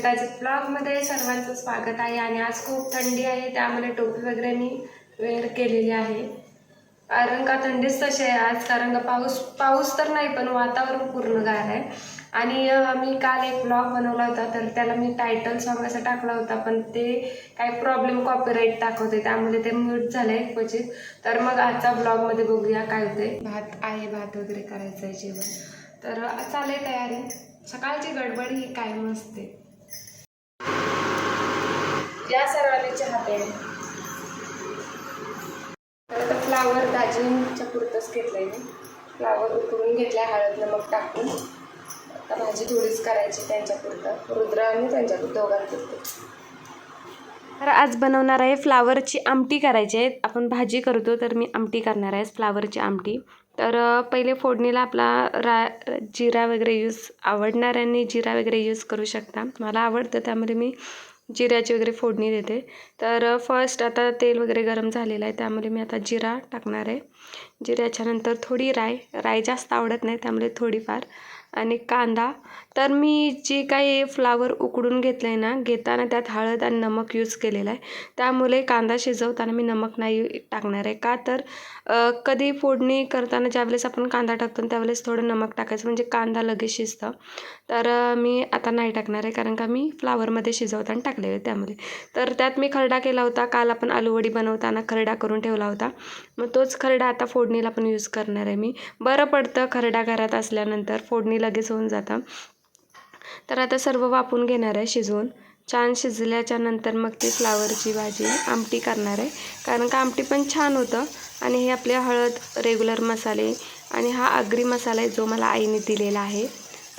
श्वेताच्या ब्लॉगमध्ये सर्वांचं स्वागत आहे आणि आज खूप थंडी आहे त्यामुळे टोपी वगैरे मी वेअर केलेली आहे. कारण का थंडीच तशी आहे आज कारण का पाऊस पाऊस तर नाही पण वातावरण पूर्ण गार आहे. आणि मी काल एक ब्लॉग बनवला होता तर त्याला मी टायटल सॉन्ग असा टाकला होता पण ते काही प्रॉब्लेम कॉपीराईट दाखवते त्यामुळे ते म्यूट झालं आहे क्वचित. तर मग आजचा ब्लॉगमध्ये बघूया काय होते भात आहे भात वगैरे करायचं आहे जेवण. तर चालेल तयारी. सकाळची गडबड ही कायम असते. या सर्वांनी चहा प्यायला आता फ्लावर दाजींच्या पुरतंच घेतलंय मी. फ्लावर उकळून घेतलाय हळद नमक टाकून. आता भाजी थोडीच करायची त्यांच्यापुरतं रुद्र आणि त्यांच्या दोघांपुरतं तर आज बनवणार आहे फ्लावरची आमटी करायची आहे. आपण भाजी करतो तर मी आमटी करणार आहे फ्लावरची आमटी. तर पहिले फोडणीला आपला रा जिरा वगैरे यूज आवडणाऱ्यांनी जिरा वगैरे यूज करू शकता. मला आवडतं त्यामध्ये मी जिऱ्याची वगैरे फोडणी देते. तर फर्स्ट आता तेल वगैरे गरम झालेलं आहे त्यामुळे मी आता जिरा टाकणार आहे. जिऱ्याच्यानंतर थोडी राय राय जास्त आवडत नाही त्यामुळे थोडीफार. आणि कांदा. तर मी जी काही फ्लावर उकडून घेतलं आहे ना घेताना त्यात हळद आणि नमक यूज केलेला आहे. त्यामुळे कांदा शिजवताना मी नमक नाही टाकणार आहे. का तर कधी फोडणी करताना ज्यावेळेस आपण कांदा टाकतो त्यावेळेस थोडं नमक टाकायचं म्हणजे कांदा लगेच शिजतं. तर मी आता नाही टाकणार आहे कारण का मी फ्लावरमध्ये शिजवताना टाकलेले आहे त्यामध्ये. तर त्यात मी खरडा केला होता. काल आपण आलूवडी बनवताना खरडा करून ठेवला होता. मग तोच खरडा आता फोडणीला पण यूज करणार आहे मी. बरं पडतं खरडा घरात असल्यानंतर फोडणी लगेच होऊन जातं. तर आता सर्व वापून घेणार आहे शिजवून. छान शिजल्याच्या नंतर मग ती फ्लावरची भाजी आमटी करणार आहे. कारण का आमटी पण छान होतं आणि हे आपले हळद रेग्युलर मसाले आणि हा आगरी मसाला आहे जो मला आईने दिलेला आहे.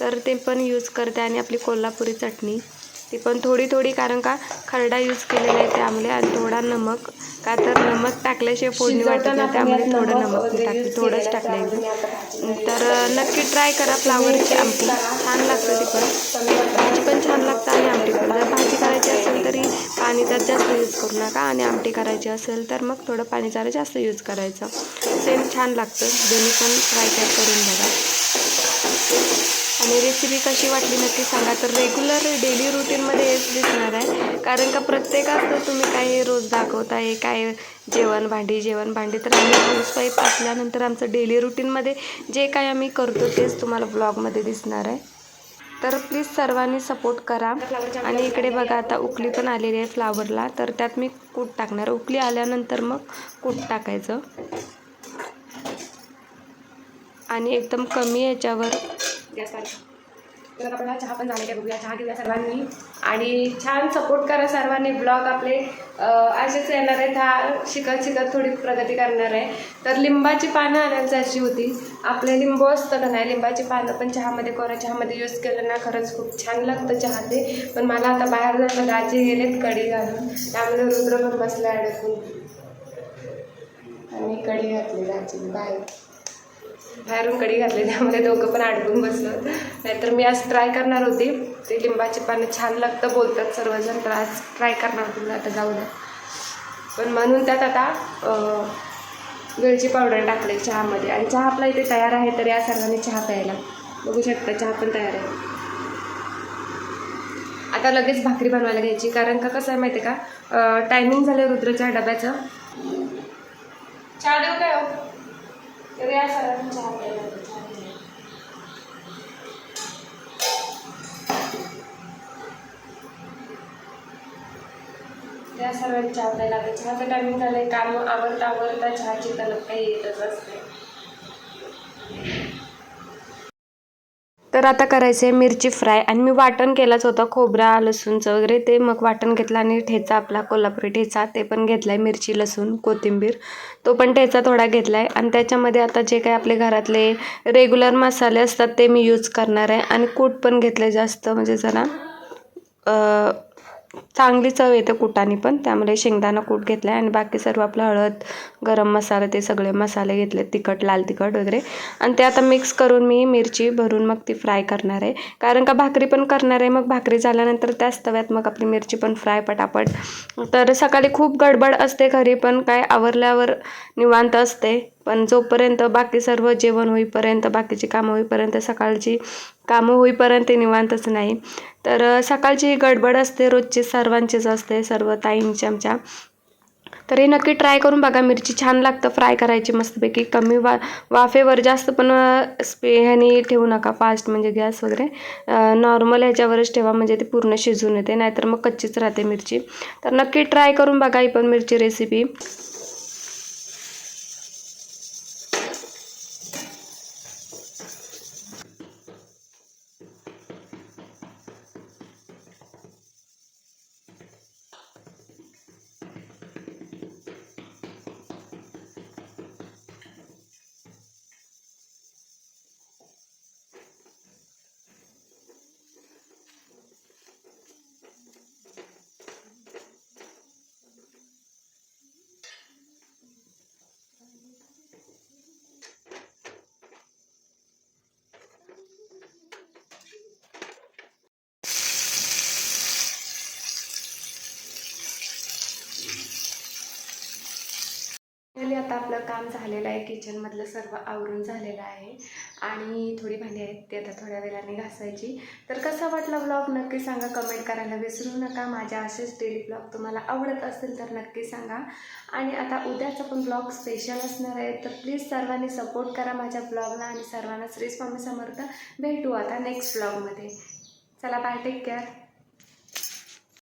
तर ते पण यूज करते आणि आपली कोल्हापुरी चटणी. ती पण थोडी थोडी कारण का खरडा यूज केलेला आहे त्यामुळे आणि थोडा नमक. का तर नमक टाकल्याशिवाय फोडणी वाटत नाही त्यामुळे थोडं नमक टाकते थोडंच टाकलं तर नक्की ट्राय करा फ्लावरची आमटी. छान लागतं ती पण. भाजी पण छान लागतं आणि आमटी पण. जर भाजी करायची असेल तरी पाणी तर जास्त यूज करू नका आणि आमटी करायची असेल तर मग थोडं पाणी जरा जास्त यूज करायचं. सेम छान लागतं. दोन्ही पण ट्राय करून बघा. आणि रेसिपी कशी वाटली नक्की सांगा. तर रेग्युलर डेली रुटीनमध्ये हेच दिसणार आहे. कारण का प्रत्येकाचं तुम्ही काही रोज दाखवताय काय जेवण भांडी जेवण भांडी. तर आम्ही हाऊसवाईफ असल्यानंतर आमचं डेली रुटीनमध्ये जे काय आम्ही करतो तेच तुम्हाला ब्लॉगमध्ये दिसणार आहे. तर प्लीज सर्वांनी सपोर्ट करा. आणि इकडे बघा आता उकली पण आलेली आहे फ्लावरला तर त्यात मी कूट टाकणार. उकली आल्यानंतर मग कूट टाकायचं. आणि एकदम कमी याच्यावर गॅस तर आपल्याला चहा पण झाले काय बघूया. चहा घेऊया सर्वांनी. आणि छान सपोर्ट करा सर्वांनी. ब्लॉग आपले असेच येणार आहेत. हा शिकत शिकत थोडी प्रगती करणार आहे. तर लिंबाची पानं आणायला अशी होती. आपले लिंबू असतं का नाही? लिंबाची पानं पण चहामध्ये कोरा चहामध्ये यूज केलं ना खरंच खूप छान लागतं चहा ते पण मला आता बाहेर जायला दाजी गेलेत कढी घालून त्यामुळे रुद्र पण बसला अडकून. आणि कढी घातली दाजी. बाहेर बाहेरून कडी घातली त्यामध्ये दोघं पण अडकून बसलो नाहीतर मी आज ट्राय करणार होती. ते लिंबाची पानं छान लागतं बोलतात सर्वजण तर आज ट्राय करणार होती आता जाऊ द्या. पण म्हणून त्यात आता वेळची वेलची पावडर टाकले चहामध्ये. आणि चहा आपला इथे तयार आहे तर या सर्वांनी चहा प्यायला. बघू शकता चहा पण तयार आहे. आता लगेच भाकरी बनवायला घ्यायची कारण का कसं आहे माहिती आहे का टायमिंग झालं रुद्रच्या डब्याचं. चहा देऊ काय हो? तर या सर्वांनी आपल्याला त्या सर्वांनी चहा प्यायला लागेल माझं टायमिंग झालं आहे काम आवडता आवडता चहाची तलप काही येतच असते तर आता करायचं आहे मिरची फ्राय. आणि मी वाटण केलाच होतं खोबरा लसूणचं वगैरे ते मग वाटण घेतलं आणि ठेचा आपला कोल्हापुरी ठेचा ते पण घेतला आहे मिरची लसूण कोथिंबीर. तो पण ठेचा थोडा घेतला आहे आणि त्याच्यामध्ये आता जे काही आपले घरातले रेग्युलर मसाले असतात ते मी यूज करणार आहे. आणि कूट पण घेतलं आहे जास्त म्हणजे जरा चांगली चव येते कुटाने पण. त्यामुळे शेंगदाणा कूट घेतला आहे आणि बाकी सर्व आपलं हळद गरम मसाला ते सगळे मसाले घेतले तिखट लाल तिखट वगैरे. आणि ते आता मिक्स करून मी मिरची भरून मग ती फ्राय करणार आहे. कारण का भाकरी पण करणार आहे मग भाकरी झाल्यानंतर त्याच तव्यात मग आपली मिरची पण फ्राय पटापट. तर सकाळी खूप गडबड असते घरी पण काय आवरल्यावर निवांत असते. पण जोपर्यंत बाकी सर्व जेवण होईपर्यंत बाकीची कामं होईपर्यंत सकाळची कामं होईपर्यंत निवांतच नाही. तर सकाळची गडबड असते रोजची सर्वांचीच असते सर्व ताईंची आमच्या. तर हे नक्की ट्राय करून बघा मिरची छान लागतं फ्राय करायची मस्तपैकी. कमी वा वाफेवर जास्त पण स्पे ह्याने ठेवू नका फास्ट म्हणजे गॅस वगैरे. नॉर्मल ह्याच्यावरच ठेवा म्हणजे ती पूर्ण शिजून येते नाहीतर मग कच्चीच राहते मिरची. तर नक्की ट्राय करून बघा ही पण मिरची रेसिपी. आता आपलं काम झालेलं आहे. किचनमधलं सर्व आवरून झालेलं आहे. आणि थोडी भांडी आहेत ती आता थोड्या वेळाने घासायची. तर कसा वाटला ब्लॉग नक्की सांगा. कमेंट करायला विसरू नका. माझ्या असेच डेली ब्लॉग तुम्हाला आवडत असेल तर नक्की सांगा. आणि आता उद्याचा पण ब्लॉग स्पेशल असणार आहे. तर प्लीज सर्वांनी सपोर्ट करा माझ्या ब्लॉगला आणि सर्वांना श्री स्वामी समर्थ भेटू आता नेक्स्ट ब्लॉगमध्ये चला बाय टेक केअर